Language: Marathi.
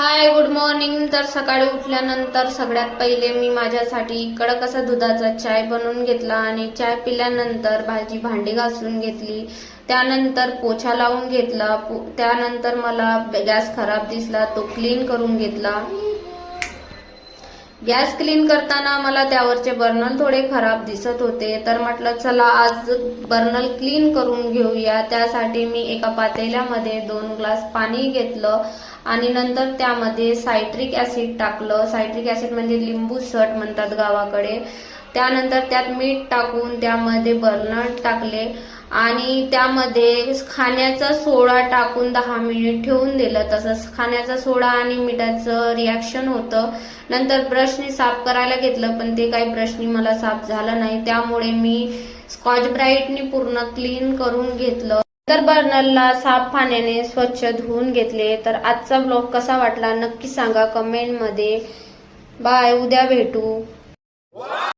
हाय गुड मॉर्निंग तर सकाळी उठल्यानंतर सगळ्यात पहिले मी माझ्यासाठी कडक असा दुधाचा चाय बनवून घेतला आणि चाय पिल्यानंतर भाजी भांडी घासून घेतली. त्यानंतर पोछा लावून घेतला. पो- त्यानंतर मला गॅस खराब दिसला तो क्लीन करून घेतला. गॅस क्लीन करताना मला त्यावरचे बर्नल थोडे खराब दिसत होते. तर म्हटलं चला आज बर्नल क्लीन करून घेऊया. त्यासाठी मी एका पातेल्यामध्ये दोन ग्लास पाणी घेतलं आणि नंतर त्यामध्ये सायट्रिक ऍसिड टाकलं. सायट्रिक ऍसिड म्हणजे लिंबू सट म्हणतात गावाकडे. त्यानंतर त्यात मीठ टाकून त्यामध्ये बर्नट टाकले आणि त्यामध्ये खाण्याचा सोडा टाकून दहा मिनिट ठेवून दिलं. तसंच खाण्याचा सोडा आणि मिठाचं रिॲक्शन होतं. नंतर ब्रशनी साफ करायला घेतलं पण ते काही ब्रशनी मला साफ झालं नाही. त्यामुळे मी स्कॉच ब्राईटनी पूर्ण क्लीन करून घेतलं. तर बर्नरला साफ पाण्याने स्वच्छ धुवून घेतले. तर आजचा ब्लॉग कसा वाटला नक्की सांगा कमेंटमध्ये. बाय उद्या भेटू.